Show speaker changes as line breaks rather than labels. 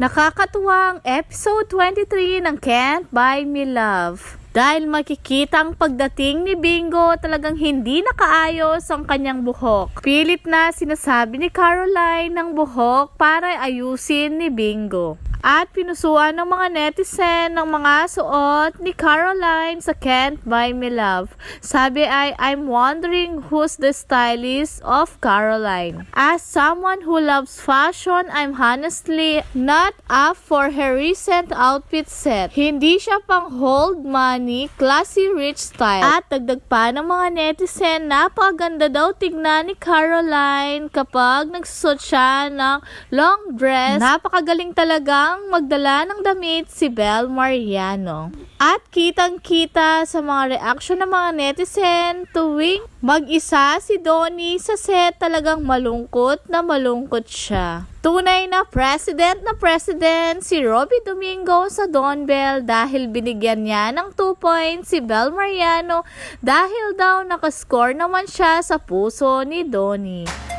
Nakakatuwang episode 23 ng Can't Buy Me Love. Dahil makikita ang pagdating ni Bingo talagang hindi nakaayos ang kanyang buhok. Pilit na sinasabi ni Caroline ng buhok para ayusin ni Bingo. At pinusuan ng mga netizen ng mga suot ni Caroline sa Can't Buy Me Love. Sabi ay, I'm wondering who's the stylist of Caroline. As someone who loves fashion, I'm honestly not up for her recent outfit set. Hindi siya pang hold money, classy rich style. At dagdag pa ng mga netizen, napakaganda daw tignan ni Caroline kapag nagsusot siya ng long dress. Napakagaling talagang magdala ng damit si Bel Mariano. At kitang-kita sa mga reaction ng mga netizen tuwing mag-isa si Donnie sa set talagang malungkot na malungkot siya. Tunay na president na president si Robbie Domingo sa Don Bell dahil binigyan niya ng 2 points si Bel Mariano dahil daw nakascore naman siya sa puso ni Donnie.